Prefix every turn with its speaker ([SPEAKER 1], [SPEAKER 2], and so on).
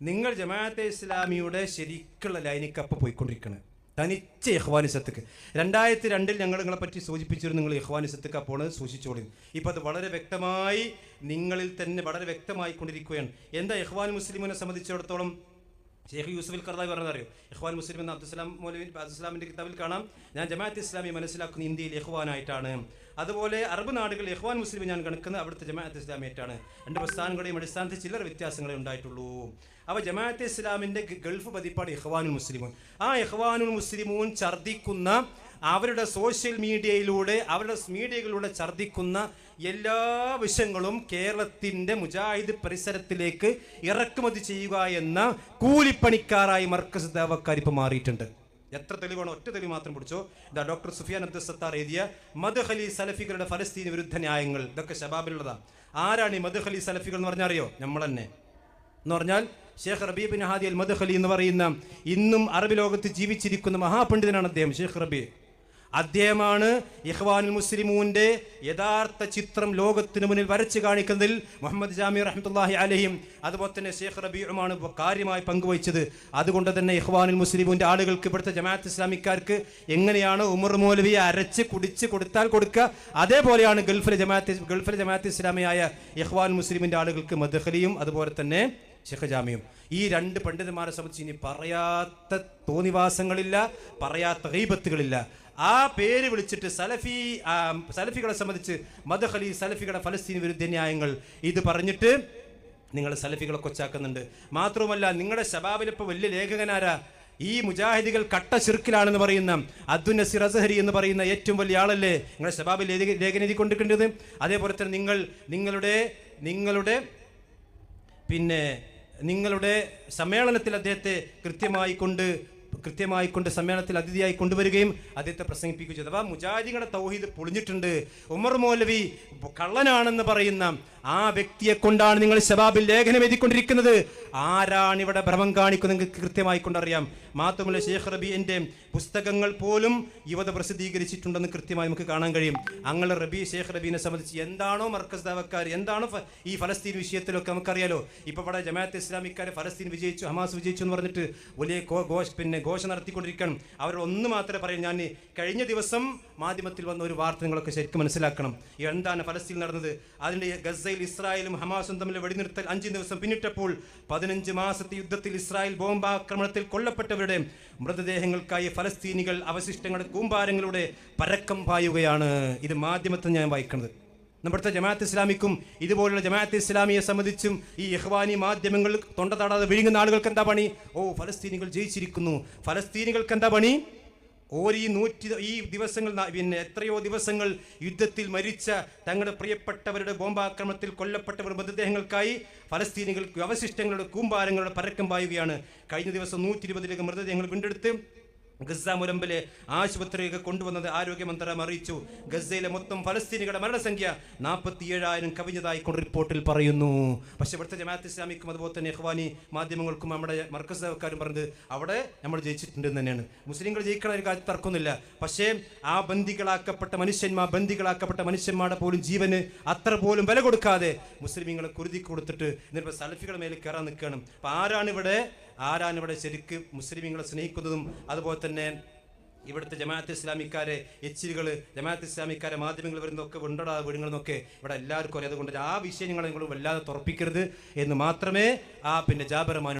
[SPEAKER 1] നിങ്ങൾ ജമാഅത്തെ ഇസ്ലാമിയുടെ ശരിക്കുള്ള ലൈനിക്കപ്പ് പോയിക്കൊണ്ടിരിക്കുന്നത് തനിച്ച ഇഹ്വാനിസത്തുക്ക് രണ്ടായിരത്തി രണ്ടിൽ ഞങ്ങൾ നിങ്ങളെ പറ്റി സൂചിപ്പിച്ചിരുന്നു നിങ്ങൾ ഇഹ്വാനിസത്തുക്ക് അപ്പോൾ സൂക്ഷിച്ചോളി. ഇപ്പോൾ അത് വളരെ വ്യക്തമായി നിങ്ങളിൽ തന്നെ വളരെ വ്യക്തമായി കൊണ്ടിരിക്കുകയാണ് എന്താ ഇഹ്വാൻ മുസ്ലിമിനെ സംബന്ധിച്ചിടത്തോളം? ഷെയ്ഖ് യൂസുഫിൽ കർദായി പറഞ്ഞതറിയോ ഇഹ്വാൻ മുസ്ലിം എന്ന അബ്ദുസ്ലാം മൗലവി അബ്ദുസ്ലാമിന്റെ കിതാബിൽ കാണാം. ഞാൻ ജമാഅത്ത് ഇസ്ലാമി മനസ്സിലാക്കുന്ന ഇന്ത്യയിൽ ഇഖ്വാനായിട്ടാണ്. അതുപോലെ അറബ് നാടുകൾ യഹ്വാൻ മുസ്ലിം ഞാൻ കണക്കുന്നത് അവിടുത്തെ ജമാഅത്ത് ഇസ്ലാമിയായിട്ടാണ്. രണ്ട് പ്രസ്ഥാനങ്ങളുടെയും അടിസ്ഥാനത്തിൽ ചില്ലറ വ്യത്യാസങ്ങളെ ഉണ്ടായിട്ടുള്ളൂ. അവ ജമാഅത്ത് ഇസ്ലാമിന്റെ ഗൾഫ് പതിപ്പാണ് ഇഖ്വാനുൽ മുസ്ലിമൂൻ. ആ ഇഖ്വാനുൽ മുസ്ലിമൂൻ ഛർദിക്കുന്ന അവരുടെ സോഷ്യൽ മീഡിയയിലൂടെ അവരുടെ മീഡിയകളിലൂടെ ഛർദിക്കുന്ന എല്ലാ വിഷയങ്ങളും കേരളത്തിന്റെ മുജാഹിദ് പരിസരത്തിലേക്ക് ഇറക്കുമതി ചെയ്യുക എന്ന കൂലിപ്പണിക്കാരായി മർക്കസ് ദേവക്കാരിപ്പ് മാറിയിട്ടുണ്ട്. എത്ര തെളിവാണ് ഒറ്റ തെളിവ് മാത്രം പിടിച്ചോ. ഇതാ ഡോക്ടർ സുഫിയാൻ അബ്ദുൽ സത്താർ എഴുതിയ മദ്ഹലി സലഫികളുടെ ഫലസ്തീൻ വിരുദ്ധ ന്യായങ്ങൾ. ഇതൊക്കെ ഷബാബിലുള്ളതാണ് ആരാണ് ഈ മദ്ഹലി സലഫികൾ എന്ന് പറഞ്ഞാൽ അറിയോ? നമ്മൾ തന്നെ എന്ന് പറഞ്ഞാൽ ഷേഖ് റബീബിൻ ഹാദി അൽ മദ്ഹലി എന്ന് പറയുന്ന ഇന്നും അറബി ലോകത്ത് ജീവിച്ചിരിക്കുന്ന മഹാപണ്ഡിതനാണ് അദ്ദേഹം ഷേഖ് റബി. അദ്ദേഹമാണ് ഇഖ്വാനുൽ മുസ്ലിമൂന്റെ യഥാർത്ഥ ചിത്രം ലോകത്തിന് മുന്നിൽ വരച്ചു കാണിക്കുന്നതിൽ മുഹമ്മദ് ജാമി റഹ്മത്തുള്ളാഹി അലഹിയും അതുപോലെ തന്നെ ഷേഖ് റബിയുമാണ് കാര്യമായി പങ്കുവച്ചത് അതുകൊണ്ട് തന്നെ ഇഖ്വാനുൽ മുസ്ലിമൂന്റെ ആളുകൾക്ക് ഇവിടുത്തെ ജമാഅത്ത് ഇസ്ലാമിക്കാർക്ക് എങ്ങനെയാണ് ഉമർ മൗലവിയെ അരച്ച് കുടിച്ച് കൊടുത്താൽ കൊടുക്കുക അതേപോലെയാണ് ഗൾഫിലെ ജമാഅത്ത് ഗൾഫിലെ ജമാഅത്ത് ഇസ്ലാമിയായ ഇഹ്വാൻ മുസ്ലിമിന്റെ ആളുകൾക്ക് മദ്ഹലിയും അതുപോലെ തന്നെ ഷെഖ് ജാമിയും. ഈ രണ്ട് പണ്ഡിതന്മാരെ സംബന്ധിച്ച് ഇനി പറയാത്ത തോന്നിവാസങ്ങളില്ല പറയാത്ത ഹൈബത്തുകളില്ല ആ പേര് വിളിച്ചിട്ട് സലഫി സലഫികളെ സംബന്ധിച്ച് മദഹലി സലഫികളുടെ ഫലസ്തീൻ വിരുദ്ധ ന്യായങ്ങൾ ഇത് പറഞ്ഞിട്ട് നിങ്ങൾ സലഫികളെ കൊച്ചാക്കുന്നുണ്ട്. മാത്രവുമല്ല നിങ്ങളുടെ ശബാബിലിപ്പോൾ വലിയ ലേഖകനാരാ? ഈ മുജാഹിദികൾ കട്ട ശിർക്കിലാണെന്ന് പറയുന്ന അദ്ദു നസീർ അസഹരി എന്ന് പറയുന്ന ഏറ്റവും വലിയ ആളല്ലേ നിങ്ങളുടെ ശബാബിൽ ലേഖനം കൊണ്ടിരിക്കേണ്ടത്? അതേപോലെ തന്നെ നിങ്ങൾ നിങ്ങളുടെ നിങ്ങളുടെ പിന്നെ നിങ്ങളുടെ സമ്മേളനത്തിൽ അദ്ദേഹത്തെ കൃത്യമായി കൊണ്ട് കൃത്യമായി കൊണ്ട് സമ്മേളനത്തിൽ അതിഥിയായി കൊണ്ടുവരികയും അദ്ദേഹത്തെ പ്രസംഗിപ്പിക്കുകയും ചെയ്തു. മുജാഹിദികളുടെ തൗഹീദ് പൊളിഞ്ഞിട്ടുണ്ട്. ഉമർ മൗലവി കള്ളനാണെന്ന് പറയുന്ന ആ വ്യക്തിയെ കൊണ്ടാണ് നിങ്ങൾ ശബാബിൽ ലേഖനം എഴുതിക്കൊണ്ടിരിക്കുന്നത്. ആരാണ് ഇവിടെ ഭ്രമം കാണിക്കുന്നത് നിങ്ങൾക്ക് കൃത്യമായി കൊണ്ടറിയാം മാത്രമല്ല ഷേഖ് റബീന്റെ പുസ്തകങ്ങൾ പോലും യുവത പ്രസിദ്ധീകരിച്ചിട്ടുണ്ടെന്ന് കൃത്യമായി നമുക്ക് കാണാൻ കഴിയും. അങ്ങനെ റബി ഷേഖ് റബീനെ സംബന്ധിച്ച് എന്താണോ മർക്കസ് ദാവക്കാർ എന്താണോ ഈ ഫലസ്തീൻ വിഷയത്തിലൊക്കെ നമുക്കറിയാലോ. ഇപ്പോൾ ഇവിടെ ജമാഅത്ത് ഇസ്ലാമിക്കാരെ ഫലസ്തീൻ വിജയിച്ചു ഹമാസ് വിജയിച്ചു എന്ന് പറഞ്ഞിട്ട് വലിയ പിന്നെ ഘോഷ നടത്തിക്കൊണ്ടിരിക്കണം. അവർ ഒന്ന് മാത്രമേ പറയൂ. ഞാൻ കഴിഞ്ഞ ദിവസം മാധ്യമത്തിൽ വന്ന ഒരു വാർത്ത നിങ്ങളൊക്കെ ശരിക്കും മനസ്സിലാക്കണം. എന്താണ് ഫലസ്തീൻ നടന്നത്? അതിന്റെ ഗസയിൽ ഇസ്രായേലും ഹമാസും തമ്മിൽ വെടിനിർത്തൽ അഞ്ച് ദിവസം പിന്നിട്ടപ്പോൾ പതിനഞ്ച് മാസത്തെ യുദ്ധത്തിൽ ഇസ്രായേൽ ബോംബാക്രമണത്തിൽ കൊല്ലപ്പെട്ടവരുടെ മൃതദേഹങ്ങൾക്കായി ഫലസ്തീനികൾ അവശിഷ്ടങ്ങളുടെ കൂമ്പാരങ്ങളുടെ പരക്കം പായുകയാണ്. ഇത് മാധ്യമത്തിൽ ഞാൻ വായിക്കുന്നത്. നമ്മുടെ ജമാഅത്ത് ഇസ്ലാമിക്കും ഇതുപോലുള്ള ജമാഅത്ത് ഇസ്ലാമിയെ സംബന്ധിച്ചും ഈ ഇഹ്വാനി മാധ്യമങ്ങൾ തൊണ്ട താടാതെ വിഴുങ്ങുന്ന ആളുകൾക്ക് എന്താ പണി? ഓ ഫലസ്തീനികൾ ജയിച്ചിരിക്കുന്നു. ഫലസ്തീനികൾക്ക് എന്താ പണി? ഈ നൂറ്റി ഈ ദിവസങ്ങൾ പിന്നെ എത്രയോ ദിവസങ്ങൾ യുദ്ധത്തിൽ മരിച്ച തങ്ങളുടെ പ്രിയപ്പെട്ടവരുടെ ബോംബാക്രമണത്തിൽ കൊല്ലപ്പെട്ടവർ മൃതദേഹങ്ങൾക്കായി ഫലസ്തീനികൾക്ക് അവശിഷ്ടങ്ങളുടെ കൂമ്പാരങ്ങളുടെ പരക്കം പായുകയാണ്. കഴിഞ്ഞ ദിവസം നൂറ്റി ഇരുപതിലേക്ക് മൃതദേഹങ്ങൾ വീണ്ടെടുത്ത് ഗസ മുരമ്പിലെ ആശുപത്രിയൊക്കെ കൊണ്ടുവന്നത് ആരോഗ്യ അറിയിച്ചു. ഗസയിലെ മൊത്തം ഫലസ്തീനികളുടെ മരണസംഖ്യ നാൽപ്പത്തി ഏഴായിരം കവിഞ്ഞതായി കൊണ്ട് റിപ്പോർട്ടിൽ പറയുന്നു. പക്ഷെ ഇവിടുത്തെ ജമാഅത്ത് ഇസ്ലാമിക്കും അതുപോലെ തന്നെ അഹ്വാനി മാധ്യമങ്ങൾക്കും നമ്മുടെ മർക്കസക്കാരും പറഞ്ഞത് അവിടെ നമ്മൾ ജയിച്ചിട്ടുണ്ട് എന്ന് തന്നെയാണ്. മുസ്ലിങ്ങൾ ജയിക്കണ ഒരു കാര്യം തർക്കമൊന്നുമില്ല. പക്ഷേ ആ ബന്ദികളാക്കപ്പെട്ട മനുഷ്യന്മാർ ബന്ദികളാക്കപ്പെട്ട മനുഷ്യന്മാരുടെ പോലും ജീവന് അത്ര പോലും വില കൊടുക്കാതെ മുസ്ലിമീങ്ങളെ കുരുതി കൊടുത്തിട്ട് എന്നിട്ട് സലഫികളുടെ മേലെ കയറാൻ നിൽക്കുകയാണ്. അപ്പം ആരാണ് ഇവിടെ ആരാണ് ഇവിടെ ശരിക്ക് മുസ്ലിമീങ്ങളെ സ്നേഹിക്കുന്നതും അതുപോലെ തന്നെ ഇവിടുത്തെ ജമാഅത്ത് ഇസ്ലാമിക്കാരെ എച്ചിലുകൾ ജമാഅത്ത് ഇസ്ലാമിക്കാരെ മാധ്യമങ്ങൾ വരുന്നതൊക്കെ ഉണ്ടടാ വീടുകളെന്നൊക്കെ ഇവിടെ എല്ലാവർക്കും അറിയാതുകൊണ്ട് ആ വിഷയം നിങ്ങൾ വല്ലാതെ തുറപ്പിക്കരുത് എന്ന് മാത്രമേ ആ പിന്നെ ജാബറമാൻ